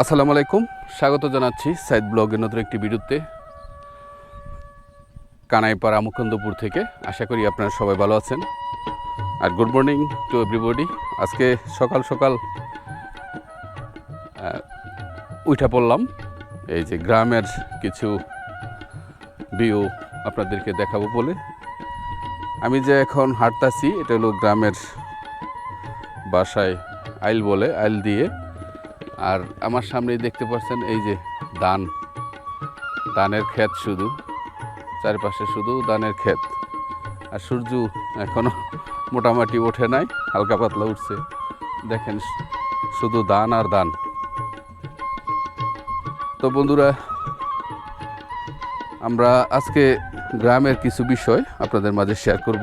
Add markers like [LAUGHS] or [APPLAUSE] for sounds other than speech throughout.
আসসালামু আলাইকুম। স্বাগত জানাচ্ছি সাইদ ব্লগের নতুন একটি ভিডিওতে। কানাইপাড়া মুকুন্দপুর থেকে আশা করি আপনারা সবাই ভালো আছেন। আর গুড মর্নিং টু এভরিবডি আজকে সকাল সকাল উঠা পড়লাম। এই যে গ্রামের কিছু ভিউ আপনাদেরকে দেখাবো বলে। আমি যে এখন হাঁটতাছি, এটা হলো গ্রামের বাসায় আইল বলে, আইল দিয়ে। আর আমার সামনেই দেখতে পাচ্ছেন এই যে ধান ধানের ক্ষেত শুধু, চারপাশে শুধু ধানের ক্ষেত। আর সূর্য এখনও মোটামুটি ওঠে নাই, হালকা পাতলা উঠছে। দেখেন, শুধু ধান আর ধান তো বন্ধুরা, আমরা আজকে গ্রামের কিছু বিষয় আপনাদের মাঝে শেয়ার করব।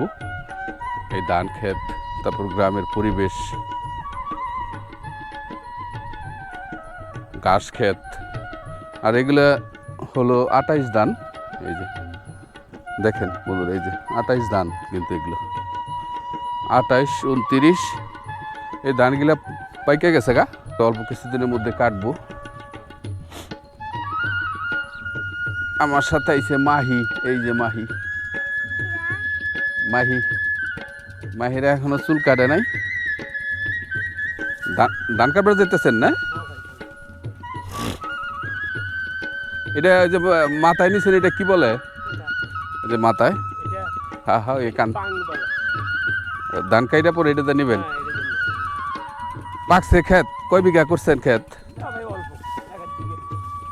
এই ধান ক্ষেত, তারপর গ্রামের পরিবেশ ঘাস ক্ষেত। আর এগুলা হলো আটাইশ ধান। এই যে, দেখেন বন্ধুরা, এই যে আটাইশ ধান কিন্তু এগুলো। আটাইশ, উনতিরিশ, এই ধানগুলা পাইকে গেছে গা? তো অল্প কিছুদিনের মধ্যে কাটবো। আমার সাথে আইছে মাহি, এই যে মাহি। মাহি, মাহিরা এখনও চুল কাটে নাই। ধান কাটবার যেতেছেন না? এটা যে মাথায় নিছেন এটা কি বলে? যে মাথায়? হ্যাঁ হ্যাঁ এই কান। ধান কাইটা পরে এটা নিবেন? পাকছে ক্ষেত। কয় বিঘা করছেন ক্ষেত?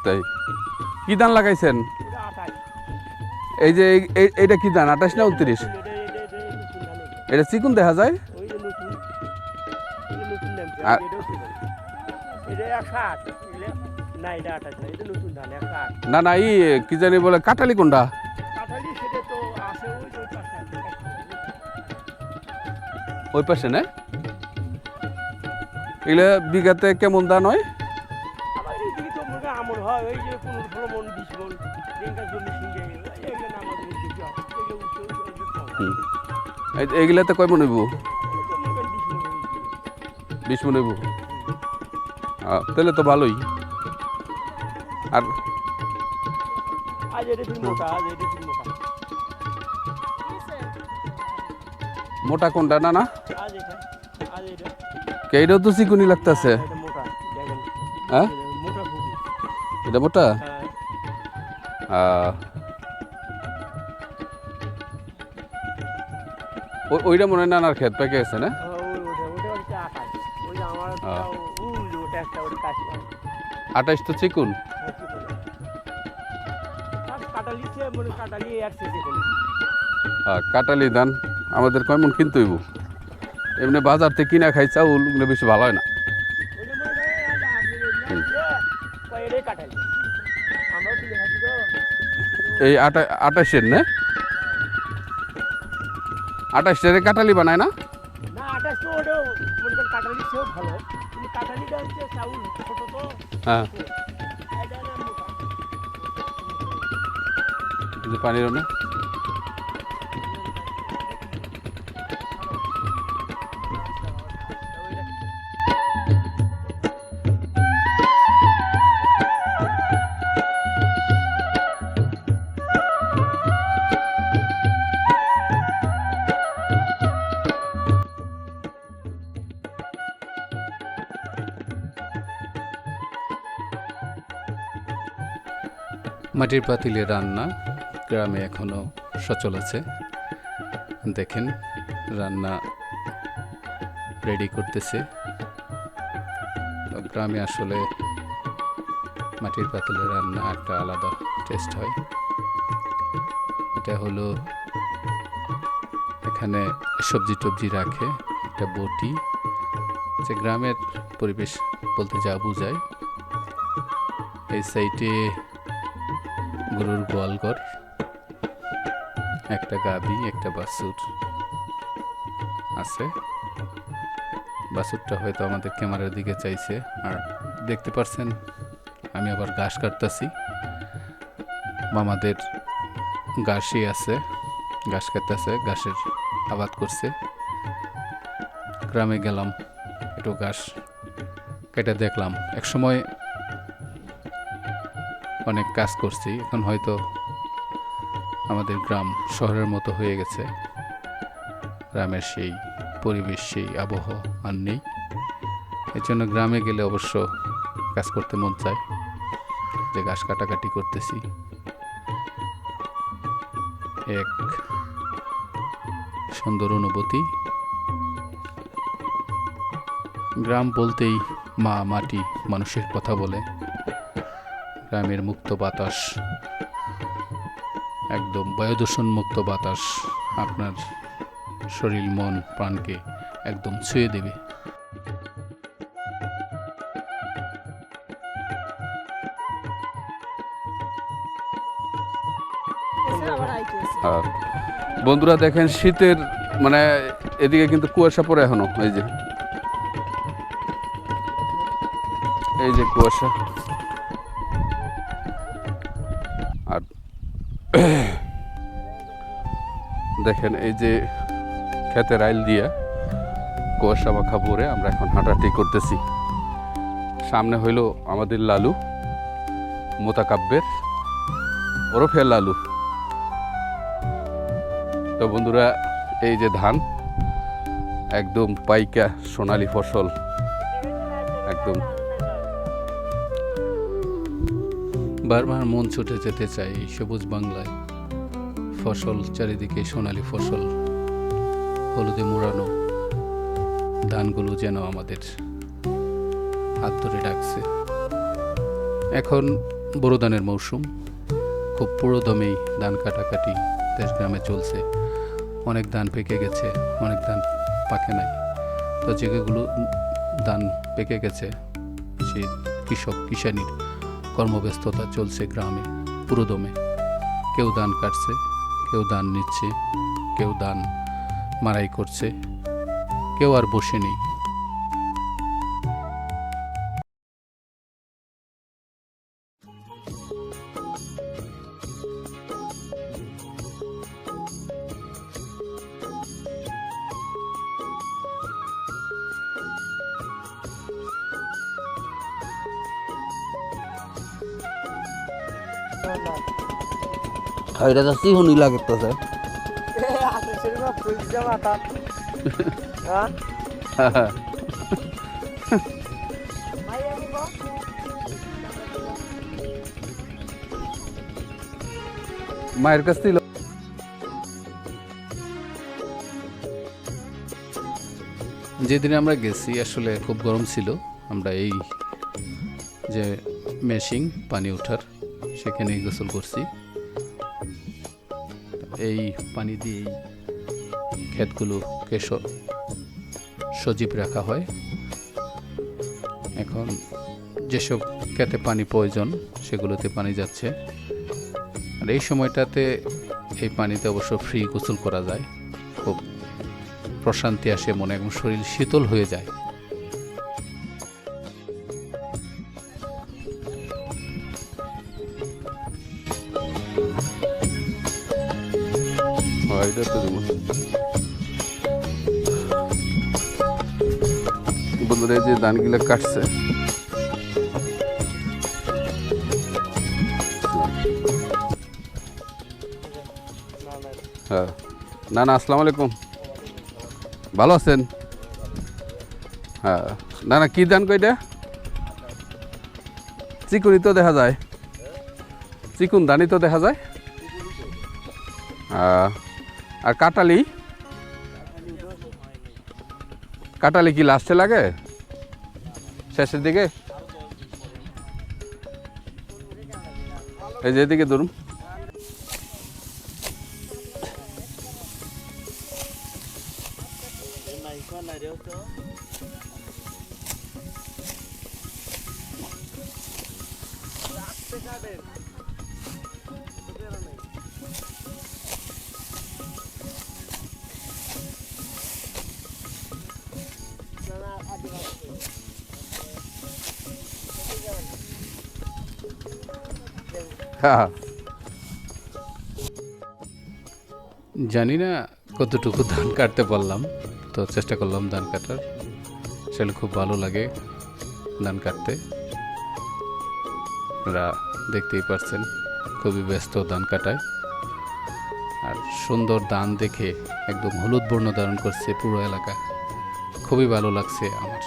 তাই। কি ধান লাগাইছেন? এই যে এই- এই- এইটা কি ধান আঠাশ না উনত্রিশ? এটা চিকুন দেখা যায়? আর- না এটা আঠাশ না এটা নতুন ধান একশো আট। না না এই কি জানি বলে কাটালি কোনটা? কাঁঠালি সেটা তো আছে ওই ওই পাশে ওই পাশে। না? এগুলো বিঘাতে কেমন ধান হয়? আমার এইদিকে তো মনে হয় আমন হয় ওই যে পনেরো ষোলো মন বিশ মন রেঙ্গা জমি সিঙ্গে এগুলো না আমাদের এদিকে হয়। এগুলো উঠে ওই যে কম। এই- এইগুলাতে কয় মন হইব? এগুলো তো করেন বিশ মন হয়েছে। বিশ মন হইব? তাহলে তো ভালোই। মোটা কোনটা না না? এটাও তো চিকুনি লাগতেছে। হ্যাঁ, এটা মোটা হ্যাঁ? হ্যাঁ। ওইটা মনে হয় নানার ক্ষেত পেকে গেছে না? ওই ওটা ওটা কাটালি ধান আমাদের কয়মন কিনতে হইব? এমনি বাজার থেকে কিনা খাই চাউল ওগুলো বেশি ভালো হয় না। ওই যে মনে হয় আজ আপনি বললেন যে, কয় এটাই কাটালি মাটির পাতিলে রান্না গ্রামে এখনও সচল আছে। দেখেন, রান্না রেডি করতেছে। গ্রামে আসলে মাটির পাতিলে রান্না একটা আলাদা টেস্ট হয়। এটা হলো এখানে সবজি টবজি রাখে, একটা বটি। যে গ্রামের পরিবেশ বলতে যা বোঝায়। এই সাইডে গরুর গোয়ালঘর একটা গাবি একটা বাছুর আছে। বাছুরটা হয়তো আমাদের ক্যামেরার দিকে চাইছে। আর দেখতে পারছেন, আমি আবার ঘাস কাটতাছি। মামাদের ঘাসই আছে, ঘাস কাটতেছে, ঘাসের আবাদ করছে। গ্রামে গেলাম, একটু ঘাস কেটে দেখলাম। এক সময় অনেক কাজ করছি। এখন হয়তো আমাদের গ্রাম শহরের মতো হয়ে গেছে। গ্রামের সেই পরিবেশ, সেই আবহাওয়া আর নেই। এর জন্য গ্রামে গেলে অবশ্য কাজ করতে মন চায়। যে গাছ কাটাকাটি করতেছি। এক সুন্দর অনুভূতি। গ্রাম বলতেই মা মাটি মানুষের কথা বলে। গ্রামের মুক্ত বাতাস। একদম বায়ুদূষণ মুক্ত বাতাস আপনার শরীর, মন, প্রাণকে একদম ছুঁয়ে দেবে। বন্ধুরা দেখেন, শীতের মানে এদিকে কিন্তু কুয়াশা পড়ে এখনও, এই যে। এই যে কুয়াশা। দেখেন এই যে ক্ষেতের আইল দিয়া কুয়াশা মাখা পরে আমরা এখন হাঁটাহাঁটি করতেছি। সামনে হইল আমাদের লালু মোতাকাব্যের ওরফে লালু। তো বন্ধুরা, এই যে ধান, একদম পাইকা সোনালি ফসল। একদম। বারবার মন ছুটে যেতে চাই সবুজ বাংলায়। ফসল, চারিদিকে সোনালি ফসল, হলুদে মোড়ানো ধানগুলো যেন আমাদের হাত ধরে ডাকছে। এখন বড় ধানের মৌসুম। খুব পুরো দমেই ধান কাটাকাটি দেশ গ্রামে চলছে। অনেক ধান পেকে গেছে, অনেক ধান পাকে নাই। তো যেগুলো ধান পেকে গেছে সেই কৃষক, কিষানির কর্মব্যস্ততা চলছে গ্রামে পুরোদমে কেউ ধান কাটছে কেউ দান নিচ্ছে কেউ ধান মারাই করছে কেউ আর বসে নেই। এটা তো চিহুনি লাগতেছে মায়ের কাছ থেকে যেদিন আমরা গেছি, আসলে খুব গরম ছিল। আমরা এই যে মেশিং পানি ওঠার, সেখানেই গোসল করছি। এই পানি দিয়েই ক্ষেতগুলোকে সজীব রাখা হয়। এখন যেসব ক্ষেতে পানি প্রয়োজন, সেগুলোতে পানি যাচ্ছে। আর এই সময়টাতে এই পানিতে অবশ্য ফ্রি গোসল করা যায়। খুব প্রশান্তি আসে মনে, এবং শরীর শীতল হয়ে যায়। বন্ধুরা এই যে ধানগুলো কাটছে। হ্যাঁ। না না আসসালামু আলাইকুম। ভালো আছেন? হ্যাঁ। না না কী ধান কইটা? চিকুনি তো দেখা যায়। চিকুন ধানই তো দেখা যায়। আহ, আর কাটালি? কাটালি কি লাস্টে লাগে? শেষের দিকে? এই যেদিকে ধরুন। [LAUGHS] জানি না কতটুকু ধান কাটতে পারলাম তো চেষ্টা করলাম ধান কাটার। আসলে খুব ভালো লাগে ধান কাটতে। আপনারা দেখতেই পারছেন, খুবই ব্যস্ত ধান কাটায়। আর সুন্দর ধান দেখে একদম হলুদ বর্ণ ধারণ করছে পুরো এলাকা। খুবই ভালো লাগছে আমার।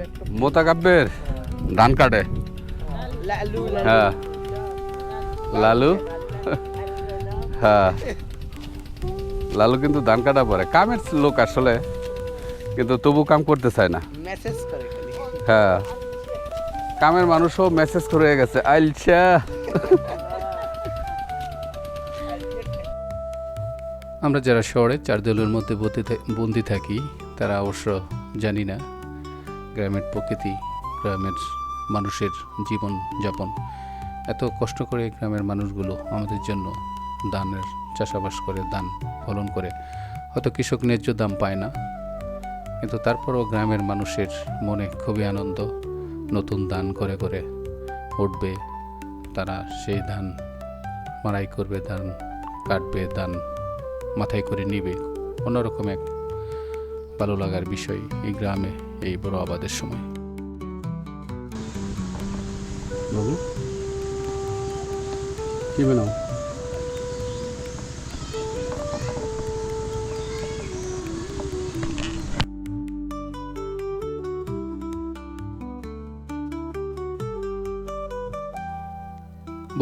দেখতো। মোতাকাব্যের ধান কাটে। লালু হ্যাঁ। লালু? হ্যাঁ। লালু কিন্তু ধান কাটা পরে। কামের লোক আসলে কিন্তু তবু কাম করতে চায় না। হ্যাঁ। কামের মানুষও মেসেজ করে গেছে আইলছা আমরা যারা শহরে চার দেওয়ালের মধ্যে বন্দি থাকি, তারা অবশ্য জানি না গ্রামের প্রকৃতি, গ্রামের মানুষের জীবন যাপন। এত কষ্ট করে গ্রামের মানুষগুলো আমাদের জন্য ধানের চাষাবাস করে, ধান ফলন করে। হয়তো কৃষক ন্যায্য দাম পায় না, কিন্তু তারপরও গ্রামের মানুষের মনে খুবই আনন্দ। নতুন ধান করে করে উঠবে, তারা সেই ধান মারাই করবে ধান কাটবে ধান মাথায় করে নিবে। অন্যরকম এক ভালো লাগার বিষয় এই গ্রামে এই বড় আবাদের সময়। বাবু, কি বানাও?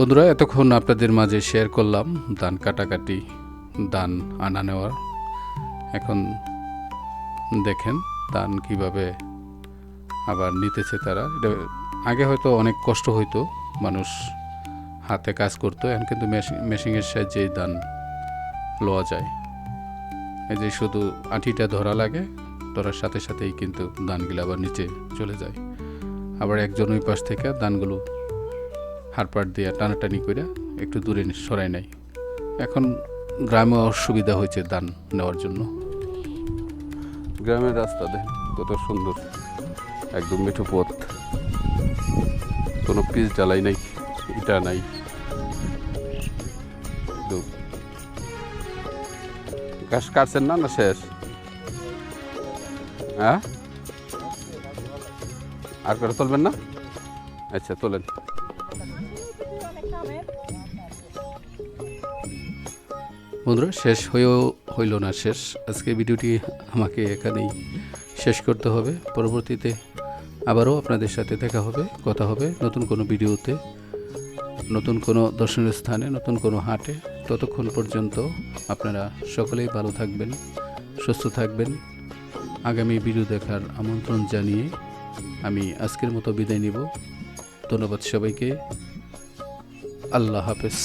বন্ধুরা, এতক্ষণ আপনাদের মাঝে শেয়ার করলাম দান কাটাকাটি দান আনা নেওয়ার। এখন দেখেন দান কীভাবে আবার নিতেছে তারা। এটা আগে হয়তো অনেক কষ্ট হইতো, মানুষ হাতে কাজ করতো, এখন কিন্তু মেশিন, মেশিনের সাহায্যে ধান লওয়া যায়। এই যে শুধু আঁটিটা ধরা লাগে, ধরার সাথে সাথেই কিন্তু দানগুলো আবার নিচে চলে যায়। আবার একজন ওই পাশ থেকে ধানগুলো হারপাট দিয়ে টানাটানি করে একটু দূরে সরাই নেয়। এখন গ্রামে অসুবিধা হয়েছে দান নেওয়ার জন্য। গ্রামের রাস্তা দেখ, কত সুন্দর। একদম মিঠু পথ। কোনো পিস জ্বালাই নাই, ইটা নাই। ঘাস কাটছেন না না শেষ? হ্যাঁ? আর করে তুলবেন না? আচ্ছা তোলেন। বন্ধুরা, শেষ হয়েও হইল না, শেষ। আজকে ভিডিওটি আমাকে এখানেই শেষ করতে হবে। পরবর্তীতে আবারও আপনাদের সাথে দেখা হবে, কথা হবে নতুন কোনো ভিডিওতে, নতুন কোনো দর্শনীয় স্থানে, নতুন কোনো হাটে। ততক্ষণ পর্যন্ত আপনারা সকলেই ভালো থাকবেন, সুস্থ থাকবেন। আগামী ভিডিও দেখার আমন্ত্রণ জানিয়ে আমি আজকের মতো বিদায় নিব। ধন্যবাদ সবাইকে। আল্লাহ হাফেজ।